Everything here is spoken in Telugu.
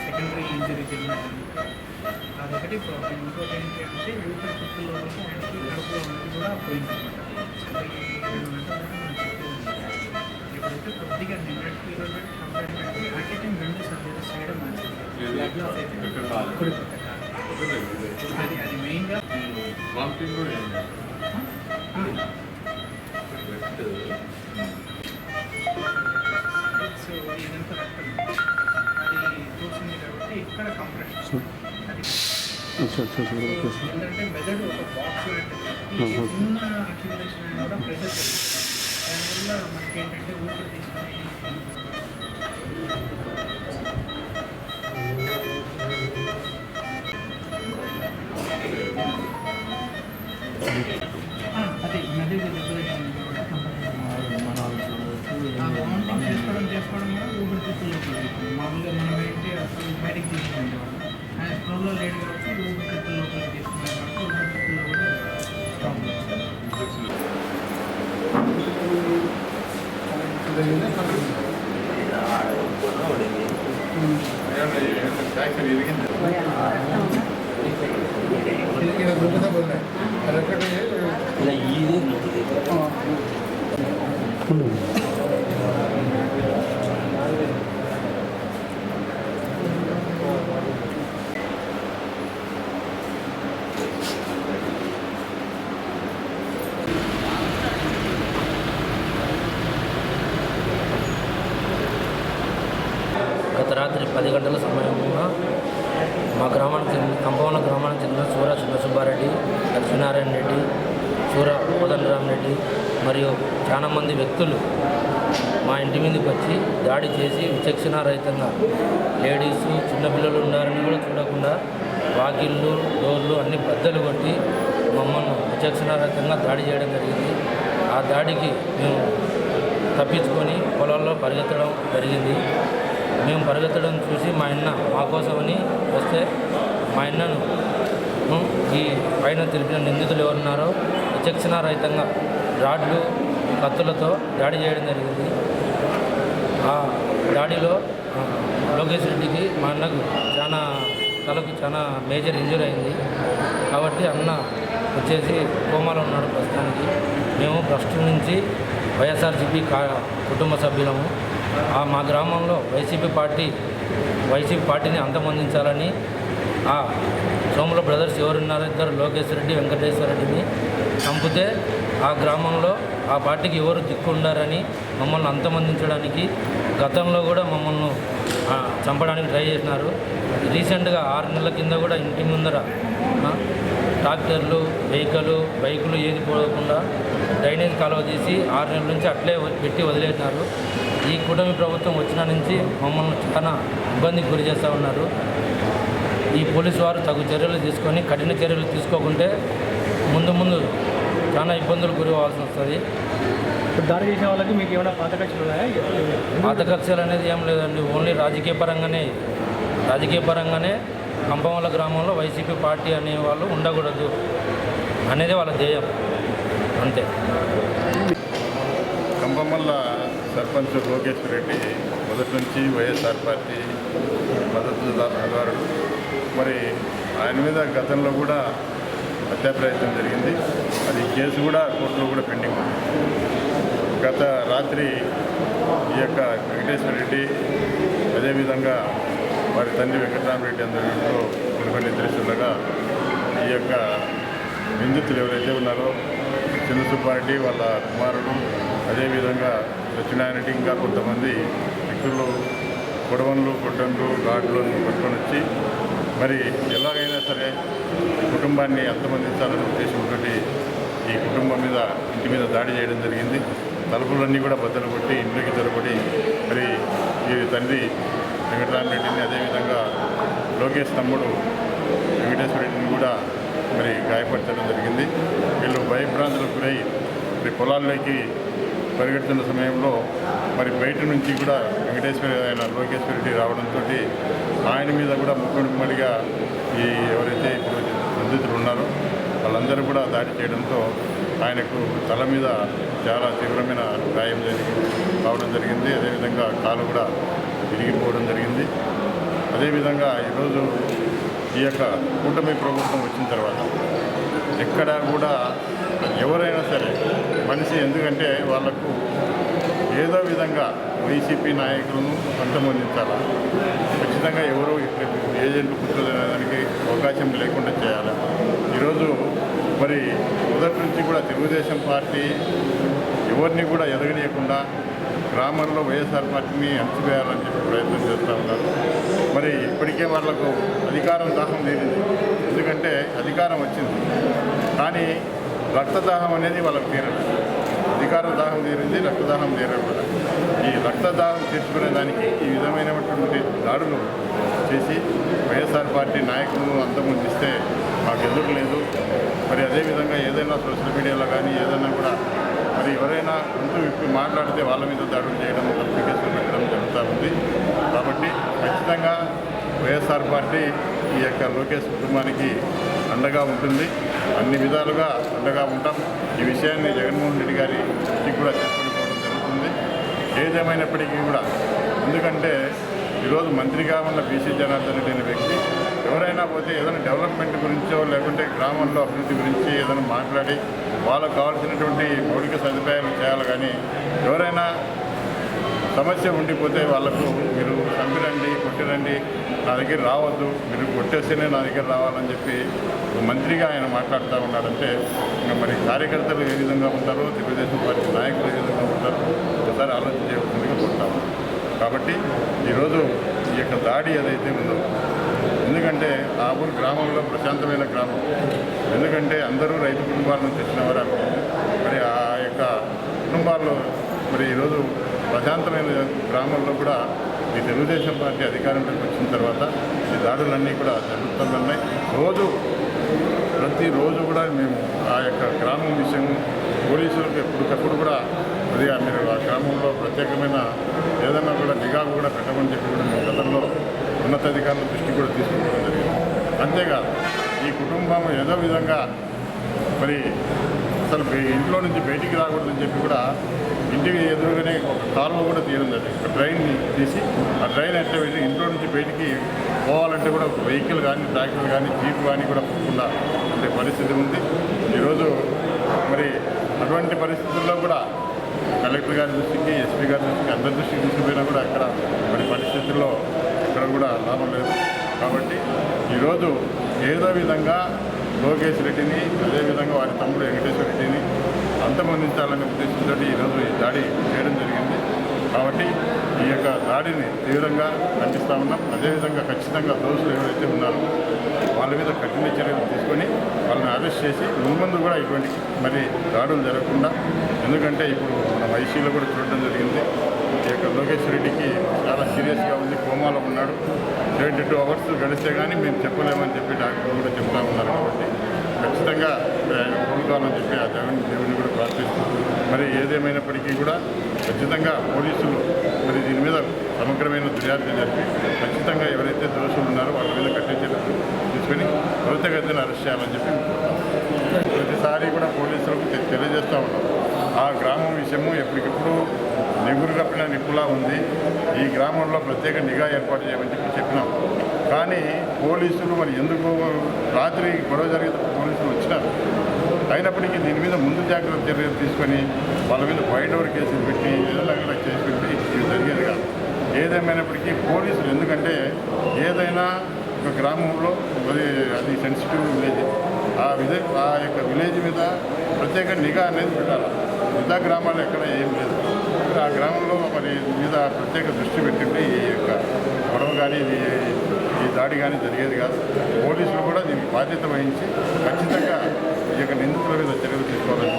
సెకండరీ ఇంజరీ జరిగినది అదొకటి ప్రాబ్లం ఇంకోటి ఏంటి అంటే ఊపిరి తిత్తుల్లో వరకు ఆయనకి కడుపులో ఉన్నది కూడా పోయింది ఇప్పుడైతే కొద్దిగా కంపేర్ పెట్టి అటెండ్ రెండు. కుడి పక్క కాదు. అది అది మెయిన్గా వామిటింగ్ కూడా. సో ఇదంతా రక్తం అది చూసింది కాబట్టి ఇక్కడ కంప్రెషన్ అది. అచ్చా అచ్చా అచ్చా ఓకే సార్ ఏంటంటే మనకి ఏంటంటే ఊపిరి తీసుకుని అదే వామిటింగ్ చేసుకోవడం చేసుకోవడం కూడా మామూలుగా మనం ఏంటి అసలు బయటకు తీసుకుంటాం ఆయన స్కూల్లో లేట్ ఏమన్నా ఏంటంటే ఫ్రాక్చర్ ఇరిగింది గత రాత్రి పది గంటల సమయంలో మా గ్రామానికి చెందిన కంపవన గ్రామానికి చెందిన సూర సుబ్బసుబ్బారెడ్డి లక్ష్మీనారాయణ రెడ్డి సూర కోదండరామ్ రెడ్డి మరియు చాలామంది వ్యక్తులు మా ఇంటి మీదకి వచ్చి దాడి చేసి విచక్షణారహితంగా లేడీస్ చిన్నపిల్లలు ఉన్నారని కూడా చూడకుండా వాకిళ్ళు డోర్లు అన్ని బద్దలు కొట్టి మమ్మల్ని విచక్షణారహితంగా దాడి చేయడం జరిగింది. ఆ దాడికి మేము తప్పించుకొని పొలాల్లో పరిగెత్తడం జరిగింది. మేము పరిగెత్తడం చూసి మా అన్న మా కోసమని వస్తే మా అన్నను ఈ పైన తెలిపిన నిందితులు ఎవరున్నారో విచక్షణారహితంగా రాడ్లు కత్తులతో దాడి చేయడం జరిగింది. ఆ దాడిలో లోకేష్ రెడ్డికి మా అన్నకు చాలా తలకు చాలా మేజర్ ఇంజరీ అయింది. కాబట్టి అన్న వచ్చేసి కోమాలో ఉన్నాడు ప్రస్తుతానికి. మేము ఫస్ట్ నుంచి వైఎస్ఆర్సీపీ కా కుటుంబ సభ్యులము. మా గ్రామంలో వైసీపీ పార్టీ వైసీపీ పార్టీని అంతమొందించాలని ఆ సోముల బ్రదర్స్ ఎవరున్నారో ఇద్దరు లోకేశ్వర రెడ్డి వెంకటేశ్వర రెడ్డిని చంపితే ఆ గ్రామంలో ఆ పార్టీకి ఎవరు దిక్కుండారని మమ్మల్ని అంతమందించడానికి గతంలో కూడా మమ్మల్ని చంపడానికి ట్రై చేసినారు. రీసెంట్గా ఆరు నెలల కింద కూడా ఇంటి ముందర ట్రాక్టర్లు వెహికల్ బైకులు ఏది పోకుండా డ్రైనేజ్ కాలువ తీసి ఆరు నెలల నుంచి అట్లే పెట్టి వదిలేసినారు. ఈ కూటమి ప్రభుత్వం వచ్చిన నుంచి మమ్మల్ని చాలా ఇబ్బందికి గురి చేస్తూ ఉన్నారు. ఈ పోలీసు వారు తగు చర్యలు తీసుకొని కఠిన చర్యలు తీసుకోకుంటే ముందు ముందు చాలా ఇబ్బందులు గురి అవ్వాల్సి వస్తుంది. ఇప్పుడు దాడి చేసిన వాళ్ళకి మీకు ఏమైనా పాత ఖర్చులు ఉన్నాయా? పాత కక్షలు అనేది ఏం లేదండి. ఓన్లీ రాజకీయ పరంగానే రాజకీయ పరంగానే కంపమల గ్రామంలో వైసీపీ పార్టీ అనే వాళ్ళు ఉండకూడదు అనేది వాళ్ళ ధ్యేయం. అంతే. కంపమల్ల సర్పంచ్ లోకేశ్వర రెడ్డి మొదటి నుంచి వైఎస్ఆర్ పార్టీ మద్దతుదారుడు మరి ఆయన మీద గతంలో కూడా హత్యా ప్రయత్నం జరిగింది. అది కేసు కూడా కోర్టులో కూడా పెండింగ్ ఉంది. గత రాత్రి ఈ యొక్క వెంకటేశ్వర రెడ్డి అదేవిధంగా వారి తండ్రి వెంకటరామరెడ్డి అందరిలో కొన్ని నిద్రిస్తుండగా ఈ యొక్క నిందితులు ఎవరైతే ఉన్నారో చిన్న సుబ్బారెడ్డి వాళ్ళ కుమారుడు అదేవిధంగా సత్యనారాయణ ఇంకా కొంతమంది వ్యక్తులు గొడవలు గొడ్డలు గాడ్లను పట్టుకొని వచ్చి మరి ఎలాగైనా సరే కుటుంబాన్ని అంతమందించాలనే ఉద్దేశంతో ఈ కుటుంబం మీద ఇంటి మీద దాడి చేయడం జరిగింది. తలుపులన్నీ కూడా బద్దలు కొట్టి ఇంట్లోకి జరగబడి మరి ఈ తండ్రి వెంకటరామరెడ్డిని అదేవిధంగా లోకేష్ తమ్ముడు వెంకటేశ్వర రెడ్డిని కూడా మరి గాయపరచడం జరిగింది. వీళ్ళు భయభ్రాంతులకు గురై మరి పొలాల్లోకి పరిగెడుతున్న సమయంలో మరి బయట నుంచి కూడా వెంకటేశ్వర ఆయన లోకేశ్వర రెడ్డి రావడంతో ఆయన మీద కూడా ముక్కుమడిగా ఈ ఎవరైతే ఇప్పుడు నిందితులు ఉన్నారో వాళ్ళందరూ కూడా దాడి చేయడంతో ఆయనకు తల మీద చాలా తీవ్రమైన గాయం జరిగి కావడం జరిగింది. అదేవిధంగా కాలు కూడా విరిగిపోవడం జరిగింది. అదేవిధంగా ఈరోజు ఈ యొక్క కూటమి ప్రభుత్వం వచ్చిన తర్వాత ఎక్కడా కూడా ఎవరైనా సరే మనిషి ఎందుకంటే వాళ్ళకు ఏదో విధంగా వైసీపీ నాయకులను అంతమొందించాలా? ఖచ్చితంగా ఎవరు ఏజెంట్లు కూర్చోదానికి అవకాశం లేకుండా చేయాలి? ఈరోజు మరి మొదటి నుంచి కూడా తెలుగుదేశం పార్టీ ఎవరిని కూడా ఎదగనీయకుండా గ్రామంలో వైఎస్ఆర్ పార్టీని అణచివేయాలని చెప్పి ప్రయత్నం చేస్తూ ఉన్నారు. మరి ఇప్పటికే వాళ్ళకు అధికారం దాహం తీరింది. ఎందుకంటే అధికారం వచ్చింది. కానీ రక్తదాహం అనేది వాళ్ళకు తీరదు అధికారం దాహం తీరింది రక్తదాహం తీరడం కూడా ఈ రక్తదాహం తీర్చుకునే దానికి ఈ విధమైనటువంటి దాడులు చేసి వైఎస్ఆర్ పార్టీ నాయకులను అంతమొందిస్తే మాకు ఎదురు లేదు. మరి అదేవిధంగా ఏదైనా సోషల్ మీడియాలో కానీ ఏదైనా కూడా మరి ఎవరైనా ముందు ఇప్పి మాట్లాడితే వాళ్ళ మీద దాడులు చేయడం కేసులు పెట్టడం జరుగుతూ ఉంది. కాబట్టి ఖచ్చితంగా వైఎస్ఆర్ పార్టీ ఈ యొక్క లోకేష్ కుటుంబానికి అండగా ఉంటుంది. అన్ని విధాలుగా అండగా ఉంటాం. ఈ విషయాన్ని జగన్మోహన్ రెడ్డి గారి దృష్టికి కూడా తీసుకొని జరుగుతుంది. ఏదేమైనప్పటికీ కూడా ఎందుకంటే ఈరోజు మంత్రిగా ఉన్న బీసీ జనార్దన్ రెడ్డి అనే వ్యక్తి ఎవరైనా పోతే ఏదైనా డెవలప్మెంట్ గురించో లేకుంటే గ్రామంలో అభివృద్ధి గురించి ఏదైనా మాట్లాడి వాళ్ళకు కావాల్సినటువంటి మౌలిక సదుపాయాలు చేయాలి కానీ ఎవరైనా సమస్య ఉండిపోతే వాళ్ళకు మీరు చంపిరండి కొట్టిరండి నా దగ్గర రావద్దు మీరు కొట్టేస్తేనే నా దగ్గర రావాలని చెప్పి మంత్రిగా ఆయన మాట్లాడుతూ ఉన్నాడంటే ఇంకా మరి కార్యకర్తలు ఏ విధంగా ఉంటారో తెలుగుదేశం పార్టీ నాయకులు ఏ విధంగా ఉంటారో ఒకసారి ఆలోచన చేయవలసిందిగా కొట్టాము కాబట్టి ఈరోజు ఈ యొక్క దాడి ఏదైతే ఉందో ఎందుకంటే ఆ ఊరు గ్రామంలో ప్రశాంతమైన గ్రామం ఎందుకంటే అందరూ రైతు కుటుంబాల నుంచి వచ్చిన వారు మరి ఆ యొక్క కుటుంబాల్లో మరి ఈరోజు ప్రశాంతమైన గ్రామంలో కూడా ఈ తెలుగుదేశం పార్టీ అధికారంలోకి వచ్చిన తర్వాత ఈ దాడులన్నీ కూడా జరుగుతున్నాయి. రోజు ప్రతిరోజు కూడా మేము ఆ యొక్క గ్రామం విషయం పోలీసులకు ఎప్పటికప్పుడు కూడా అది మీరు ఆ గ్రామంలో ప్రత్యేకమైన ఏదైనా కూడా నిఘా కూడా పెట్టమని చెప్పి కూడా మేము గతంలో ఉన్నతాధికారుల దృష్టి కూడా తీసుకోవడం జరిగింది. అంతేకాదు ఈ కుటుంబం ఏదో విధంగా మరి అసలు ఇంట్లో నుంచి బయటికి రాకూడదని చెప్పి కూడా ఇంటికి ఎదురుగానే ఒక కాలువ కూడా తీయడం జరిగింది. ఒక ట్రైన్ని తీసి ఆ ట్రైన్ ఎట్లా వెళ్ళి ఇంట్లో నుంచి బయటికి పోవాలంటే కూడా వెహికల్ కానీ ట్రాక్టర్ కానీ జీప్ కానీ కూడా పోకుండా ఉండే పరిస్థితి ఉంది. ఈరోజు మరి అటువంటి పరిస్థితుల్లో కూడా కలెక్టర్ గారి దృష్టికి ఎస్పీ గారి దృష్టికి అందరి దృష్టికి తీసుకుపోయినా కూడా అక్కడ మరి పరిస్థితుల్లో ఇక్కడ కూడా లాభం లేదు. కాబట్టి ఈరోజు ఏదో విధంగా లోకేష్ రెడ్డిని అదేవిధంగా వారి తమ్ముడు వెంకటేశ్వర రెడ్డిని అంతమందించాలనే ఉద్దేశంతో ఈరోజు ఈ దాడి చేయడం జరిగింది. కాబట్టి ఈ యొక్క దాడిని తీవ్రంగా ఖండిస్తూ ఉన్నాం. అదేవిధంగా ఖచ్చితంగా దోషులు ఎవరైతే ఉన్నారో వాళ్ళ మీద కఠిన చర్యలు తీసుకొని వాళ్ళని అరెస్ట్ చేసి ముందు కూడా ఇటువంటి మరి దాడులు జరగకుండా ఎందుకంటే ఇప్పుడు మన వైసీలో కూడా చూడడం జరిగింది. ఈ యొక్క లోకేష్ రెడ్డికి చాలా సీరియస్గా ఉంది కోమాలో ఉన్నాడు. ట్వంటీ టూ అవర్స్ గడిస్తే కానీ మేము చెప్పలేమని చెప్పి డాక్టర్లు కూడా చెప్తా ఉన్నారు కాబట్టి ఖచ్చితంగా ఆయన కోలుకోవాలని చెప్పి ఆ దేవుని దేవుని కూడా ప్రార్థిస్తూ మరి ఏదేమైనప్పటికీ కూడా ఖచ్చితంగా పోలీసులు మరి దీని మీద సమగ్రమైన దర్యాప్తు జరిపి ఖచ్చితంగా ఎవరైతే దోషులు ఉన్నారో వాళ్ళ మీద కట్టించేటప్పుడు తీసుకొని త్వరితగతిన అరెస్ట్ చేయాలని చెప్పి ప్రతిసారి కూడా పోలీసులకు తెలియజేస్తూ ఉన్నాం. ఆ గ్రామం విషయము ఎప్పటికప్పుడు నిగురు కప్పిన నిప్పులా ఉంది. ఈ గ్రామంలో ప్రత్యేక నిఘా ఏర్పాటు చేయమని చెప్పి చెప్పినాం. కానీ పోలీసులు మరి ఎందుకు రాత్రి గొడవ జరిగితే పోలీసులు వచ్చినారు? అయినప్పటికీ దీని మీద ముందు జాగ్రత్త చర్యలు తీసుకొని వాళ్ళ మీద వైడ్ ఓవర్ కేసులు పెట్టి ఏదైనా కూడా చేసి పెట్టి ఇది జరిగేది కాదు. ఏదేమైనప్పటికీ పోలీసులు ఎందుకంటే ఏదైనా ఒక గ్రామంలో అది అది సెన్సిటివ్ విలేజ్ ఆ విలేజ్ ఆ యొక్క విలేజ్ మీద ప్రత్యేక నిఘా అనేది పెట్టాలి. మిగతా గ్రామాలు ఎక్కడ ఏం లేదు. ఆ గ్రామంలో మరి మీద ప్రత్యేక దృష్టి పెట్టింటే ఈ యొక్క గొడవ కానీ ఇది ఈ దాడి కానీ జరిగేది కాదు. పోలీసులు కూడా దీనికి బాధ్యత వహించి ఖచ్చితంగా ఈ యొక్క నిందితుల మీద చర్యలు తీసుకోవాలని